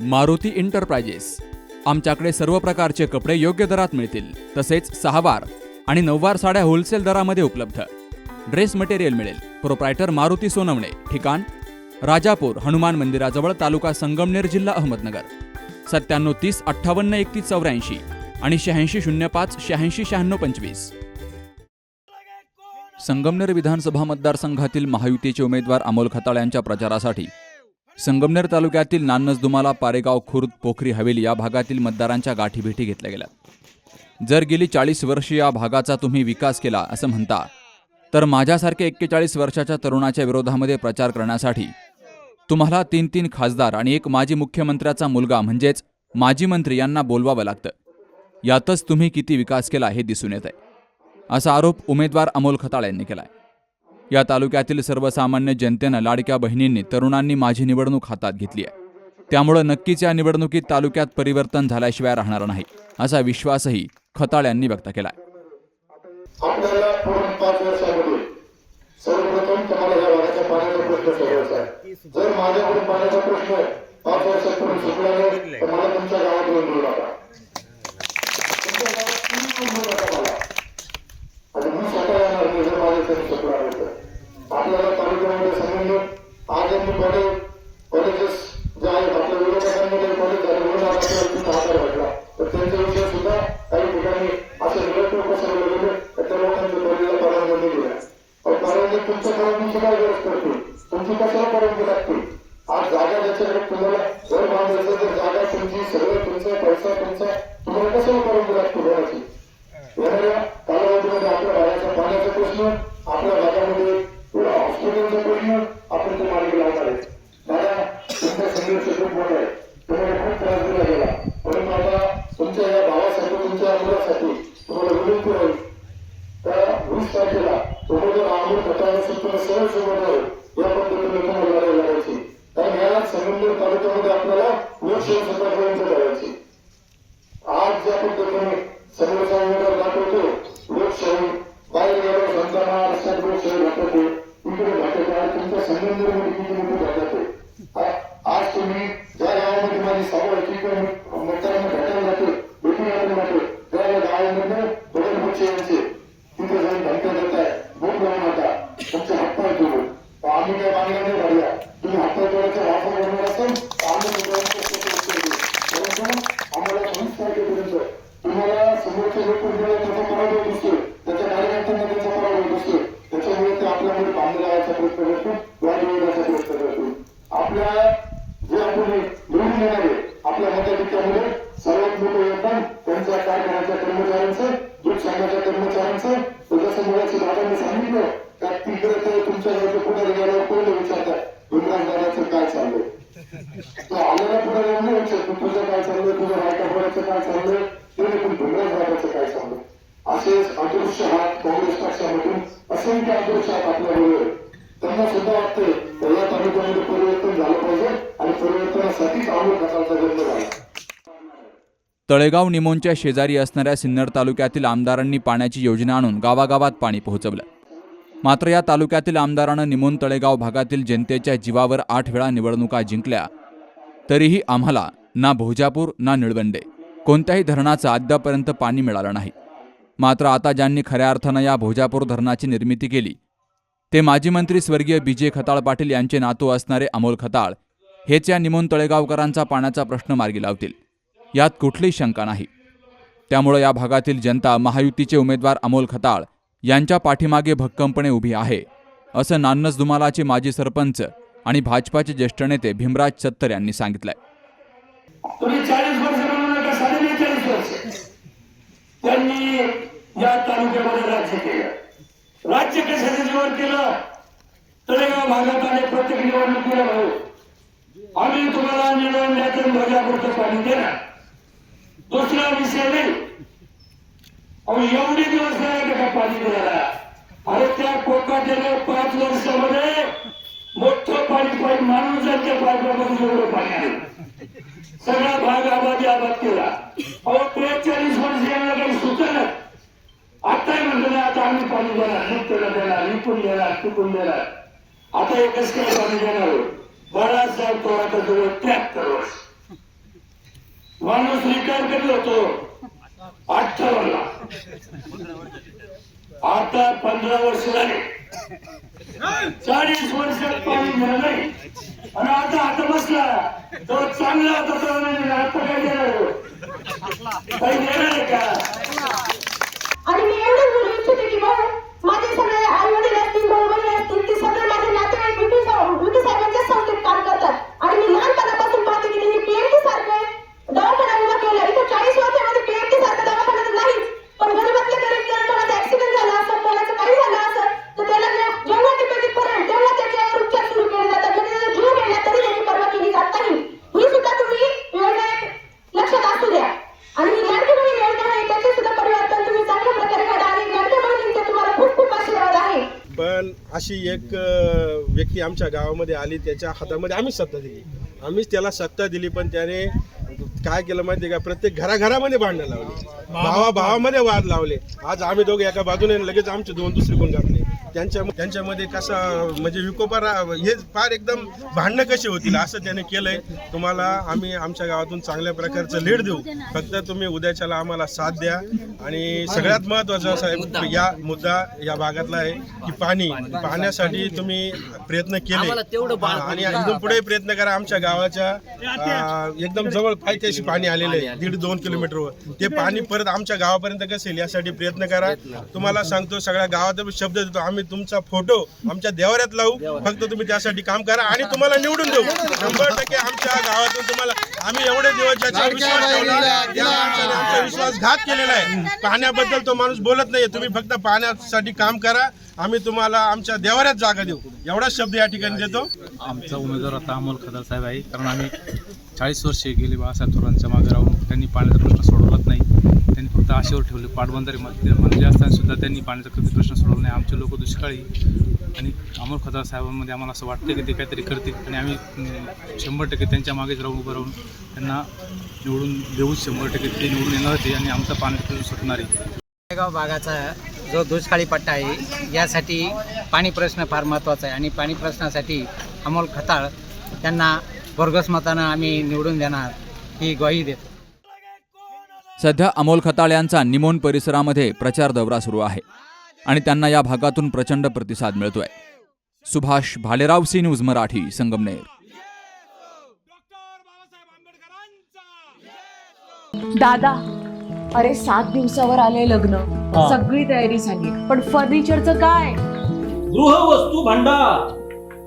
Maruti enterprises आमच्याकडे सर्व प्रकारचे कपडे योग्य दरात मिळतील. तसेच सहावार आणि नऊवार साड्या होलसेल दरामध्ये उपलब्ध. ड्रेस मटेरियल मिळेल. प्रोप्रायटर मारुती सोनवणे. ठिकाण राजापूर हनुमान मंदिराजवळ तालुका संगमनेर जिल्हा अहमदनगर. सत्त्याण्णव तीस अठ्ठावन्न एकतीस चौऱ्याऐंशी आणि शहाऐंशी शून्य पाच शहाऐंशी शहाण्णव पंचवीस. संगमनेर विधानसभा मतदारसंघातील महायुतीचे उमेदवार अमोल खताळ यांच्या प्रचारासाठी संगमनेर तालुक्यातील नान्नस दुमाला पारेगाव खुर्द पोखरी हवेली या भागातील मतदारांच्या गाठीभेटी घेतल्या गेल्या. जर गेली चाळीस वर्ष या भागाचा तुम्ही विकास केला असं म्हणता तर माझ्यासारख्या एक्केचाळीस वर्षाच्या तरुणाच्या विरोधामध्ये प्रचार करण्यासाठी तुम्हाला तीन तीन खासदार आणि एक माजी मुख्यमंत्र्याचा मुलगा म्हणजेच माजी मंत्री यांना बोलवावं लागतं. यातच तुम्ही किती विकास केला हे दिसून येत आहे असा आरोप उमेदवार अमोल खताळ यांनी केला आहे या तालुक्यातील सर्वसामान्य जनतेनं लाडक्या बहिणींनी तरुणांनी माझी निवडणूक हातात घेतली आहे. त्यामुळं नक्कीच या निवडणुकीत तालुक्यात परिवर्तन झाल्याशिवाय राहणार नाही असा विश्वासही खताळ यांनी व्यक्त केला सर्वप्रथम तुम्हाला या भागाच्या पाण्याचा प्रश्न सोडवायचा आहे जर माझ्याकडे पाण्याचा प्रश्न पाच वर्षापूर्वी सुटला नाही तर मला तुमच्या गावात येऊन देऊ नका. म्हणजे तुमची सगळं तुमचं पैसा तुमचा. तुम्हाला कसं परवानगी लोकशाही सत्तापर्यंत आज ज्या पद्धतीने समोरचा उमेदवार दाखवतो लोकशाही बाहेर गेलो समजा महाराष्ट्रात लोकशाही दाखवते इकडे दाखवते आणि तुमच्या संगमनेरमध्ये किती मोठी दाखवते आहे आज तुम्ही ज्या गावामध्ये माझी सभा आहे तिकडे मतदारांना भेटायला जाते भेटून यायला जाते त्या गावामध्ये बदल पक्ष यांचे तिथे जाऊन धमक्या देताय बोट लावू नका तुमचे हप्ता आहे तुम्ही आम्ही काय मागण्या नाही भरल्या तुम्ही हप्ता तोडायचा वापर करणार असेल तर आम्ही तुमच्या उत्तर देऊ परंतु आम्हाला वीस तारखेपर्यंत तुम्हाला समोरच्या लोक त्याचा पराभव दिसतोय. त्याच्या कार्यकर्त्यांना त्याचा पराभव दिसतोय. त्याच्यामुळे ते आपल्यामध्ये बांधले लावायचा प्रयत्न करतो वाद विवादाचा प्रयत्न करतो आपल्या जे आपण निवडून येणार आहे आपल्या मतदारिकामध्ये सर्वात मोठं योगदान त्यांच्या कारखान्याच्या कर्मचाऱ्यांचं दूध संघाच्या कर्मचाऱ्यांचं जसं मुलाची दादांनी सांगितलं त्या तिकडे ते तुमच्या गावच्या पुढे गेल्यावर पहिले विचारतात भीमराज दादा आलेला पुढे विचारतो तुझं काय चाललंय? रायकापुराचं काय चाललंय? भीमराज काय चाललंय? असेच अदृश्य हात काँग्रेस पक्षामधून असंख्य अदृश्य हात आपल्याबरोबर त्यांना सुद्धा वाटते तर या तालुक्यामध्ये परिवर्तन झालं पाहिजे आणि परिवर्तनासाठीच जन्म झाला तळेगाव निमोनच्या शेजारी असणाऱ्या सिन्नर तालुक्यातील आमदारांनी पाण्याची योजना आणून गावागावात पाणी पोहोचवलं. मात्र या तालुक्यातील आमदारानं निमोन तळेगाव भागातील जनतेच्या जीवावर आठ वेळा निवडणुका जिंकल्या. तरीही आम्हाला ना भोजापूर ना निळवंडे. कोणत्याही धरणाचं अद्यापर्यंत पाणी मिळालं नाही. मात्र आता ज्यांनी खऱ्या अर्थानं या भोजापूर धरणाची निर्मिती केली ते माजी मंत्री स्वर्गीय बी जे खताळ पाटील यांचे नातू असणारे अमोल खताळ हेच या निमोन तळेगावकरांचा पाण्याचा प्रश्न मार्गी लावतील. यात कुठलीही शंका नाही. त्यामुळं या भागातील जनता महायुतीचे उमेदवार अमोल खताळ यांच्या पाठीमागे भक्कमपणे उभी आहे. असं नान्नस दुमालाचे माजी सरपंच आणि भाजपाचे ज्येष्ठ नेते भीमराज सत्तर यांनी सांगितलंय. त्यांनी या तालुक्यामध्ये राज्य केलं. राज्य कशाच्या जीवन केलं? तळेगाव भागात आणि प्रत्येक निवडणुकीला भाऊ. आम्ही तुम्हाला निवडण्याचं ध्वजापुरतं पाणी देणार. दुसरा विषय नाही. अहो एवढे दिवस नाही का पाणी मिळाला अरे त्या कोकाट्याने पाच वर्षामध्ये मोठं पाणी पाईप माणूसांच्या पाईपामध्ये जेवढं पाणी आलं. सगळा भाग आबादी आबाद केला. अहो त्रेचाळीस वर्ष यायला काही सुचलं. आता म्हणतो आता आम्ही पाणी देणार नुकत्याला देणार इकून देणार तिकून देणार. आता एकच काय पाणी देणार? बाळासाहेब थोरात जवळ त्र्याहत्तर वर्ष. माणूस रिटायर कधी होतो? अठ्ठावन्न आता पंधरा वर्ष झाले. चाळीस वर्ष पाणी झालं नाही. आणि आता आता बसला. तो चांगला होता नाही, आता काय देणार काही देणार आहे का आणि मी एवढंच बोलू इच्छिते की भाऊ माझे सगळे आई वडील असतील भाऊ बहीण असतील ते सगळे माझे नातेवाईक विकी साहेब- विकी साहेबांच्या संस्थेत काम करतात आणि मी लहानपणापासून पाहते की त्यांनी पीएमटी सारखं दवाखाना उभा केला इथं चाळीस वर्षामध्ये पीएमटी सारखं दवाखाना तर नाहीच पण गरीबातल्या गरीब जर कोणाचा ऍक्सिडेंट झाला असं कोणाचं काही झालं असं तर त्याला जे- जेव्हा डिपॉझिट करेल तेव्हा त्याच्यावर उपचार सुरू केले जातात जरी त्याचा जीव गेला तरी त्याची पर्वा केली जात नाही ही सुद्धा तुम्ही योजना एक लक्षात असू द्या आणि ही लाडकी बहीण योजना आहे त्याचे सुद्धा परिवर्तन तुम्ही चांगल्या प्रकारे करा आणि लाडक्या बहिणींचे तुम्हाला खूप खूप आशीर्वाद आहे पण अशी एक व्यक्ती आमच्या गावामध्ये आली त्याच्या हातामध्ये आम्हीच सत्ता दिली. आम्हीच त्याला सत्ता दिली पण त्याने काय केलं माहिती का? प्रत्येक घराघरामध्ये भांडणं लावली. भावा भावामध्ये वाद लावले. आज आम्ही दोघे एका बाजूने लगेच आमचे दोन दुसरे कोण घातले त्यांच्या त्यांच्यामध्ये कसा म्हणजे विकोपारा हे फार एकदम भांडणं कशी होतील असं त्याने केलंय. तुम्हाला आम्ही आमच्या गावातून चांगल्या प्रकारचं लीड देऊ. फक्त तुम्ही उद्याच्याला आम्हाला साथ द्या. आणि सगळ्यात महत्वाचं साहेब या मुद्दा या भागातला आहे की पाणी. पाण्यासाठी तुम्ही प्रयत्न केले. आणि इथून पुढे प्रयत्न करा. आमच्या गावाच्या एकदम जवळ पायथ्याशी पाणी आलेलं आहे. दीड दोन किलोमीटरवर. ते पाणी परत आमच्या गावापर्यंत कसं येईल यासाठी प्रयत्न करा. तुम्हाला सांगतो सगळ्या गावात शब्द देतो. आम्ही तुमचा फोटो आमच्या देवाऱ्यात लावू. फक्त तुम्ही त्यासाठी काम करा आणि तुम्हाला निवडून देऊ. शंभर टक्के आमच्या गावातून तुम्हाला आम्ही एवढे दिवस विश्वास ठेवला आमचा विश्वासघात केलेला आहे. पाण्याबद्दल तो माणूस बोलत नाहीये. तुम्ही फक्त पाण्यासाठी काम करा. आम्ही तुम्हाला आमच्या देवाऱ्यात जागा देऊ. एवढाच शब्द या ठिकाणी देतो. आमचा उमेदवार आता अमोल खदार साहेब आहे. कारण आम्ही चाळीस वर्षे गेले बाळासाहेब थोरांच्या मागे राहून त्यांनी पाण्याचा प्रश्न सोडवलाच नाही. त्यांनी फक्त आशेवर ठेवले. पाटबंधारे मध्ये म्हणजे असताना सुद्धा त्यांनी पाण्याचा कधी प्रश्न सोडवला नाही. आमचे लोक दुष्काळी. आणि अमोल खदार साहेबांमध्ये आम्हाला असं वाटतं की ते काहीतरी करतील. आणि आम्ही शंभर टक्के त्यांच्या मागेच राहून उभं राहून त्यांना निवडून देऊ शंभर टक्के. ते निवडून येणार होते आणि आमचा पाण्याचा प्रश्न सुटणार आहे. गाव भागाचा जो दुष्काळी पट्टा आहे यासाठी पाणी प्रश्न फार महत्त्वाचा आहे. आणि पाणी प्रश्नासाठी अमोल खताळ त्यांना भरघोस मतानं आम्ही निवडून देणार ही ग्वाही देतो. सध्या अमोल खताळ यांचा निमोन परिसरामध्ये प्रचार दौरा सुरू आहे आणि त्यांना या भागातून प्रचंड प्रतिसाद मिळतोय. Subhash Bhalerao C news Marathi Sangamner. दादा अरे सात दिवसावर आले लग्न. सगळी तयारी झाली. पण फर्निचरचं काय? गृहवस्तू भांडार.